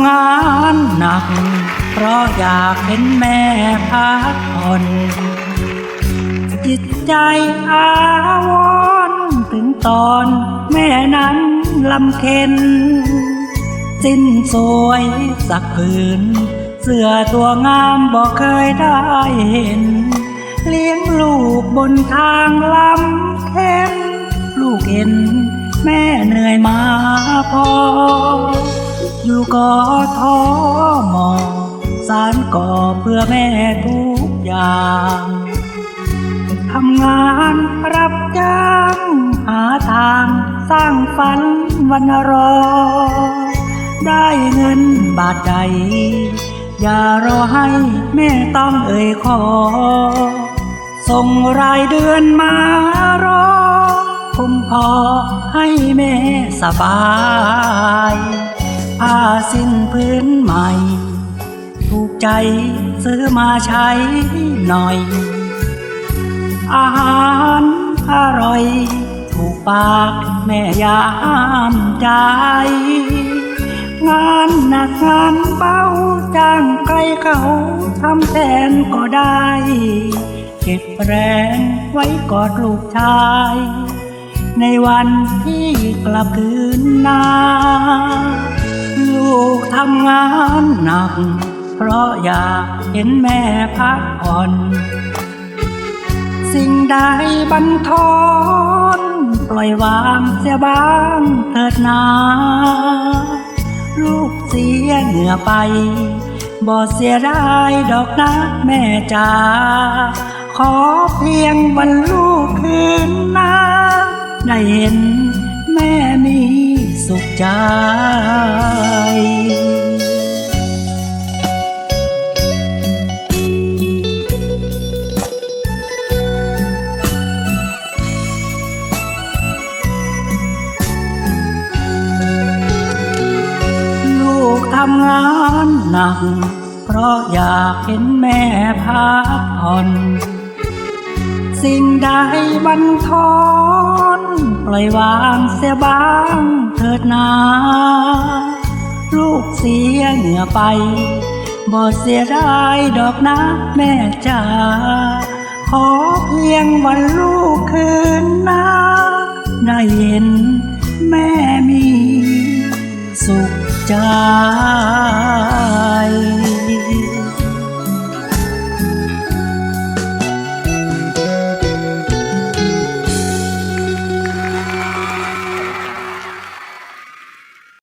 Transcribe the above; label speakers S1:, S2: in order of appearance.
S1: ำงานหนัก เพราะอยากเห็นแม่พักผ่อนจิตใจอาวรถึงตอนแม่นั้นลำเค็น สิ้นสวยสักผืน เสื้อตัวงามบอกเคยได้เห็น เลี้ยงลูกบนทางลำเค็น ลูกเห็น แม่เหนื่อยมาพอ อยู่ก็ท้อหมอสารก่อเพื่อแม่ทุกอย่างทำงานรับจ้างหาทางสร้างฝันวันรอ ได้เงินบาทใด อย่ารอให้แม่ต้องเอ่ยขอ ส่งรายเดือนมารอ คงพอให้แม่สบาย สิ้นพื้นใหม่ ถูกใจซื้อมาใช้หน่อย อาหารอร่อย ถูกปากแม่ยามใจ งานหนักงานเบาจ้างใครเขาทำแทนก็ได้ เก็บแรงไว้กอดลูกชายในวันที่กลับคืนนา ลูกทำงานหนัก เพราะอยากเห็นแม่พักผ่อน สิ่งใดบันทอนปล่อยวางเสียบ้างเถิดนาลูกเสียเหงื่อไป บ่เสียได้ดอกนะแม่จ๋าขอเพียงวันลูกคืนนาได้เห็นแม่มีสุขใจานหนัก เพราะอยากเห็นแม่พักผ่อน สิ่งใดบันทอนปล่อยวางเสียบ้างเถิดนาลูกเสียเหงื่อไปบ่เสียได้ดอกนะแม่จ๋าขอเพียงวันลูกคืนนาได้เห็นแม่มีสุขใจ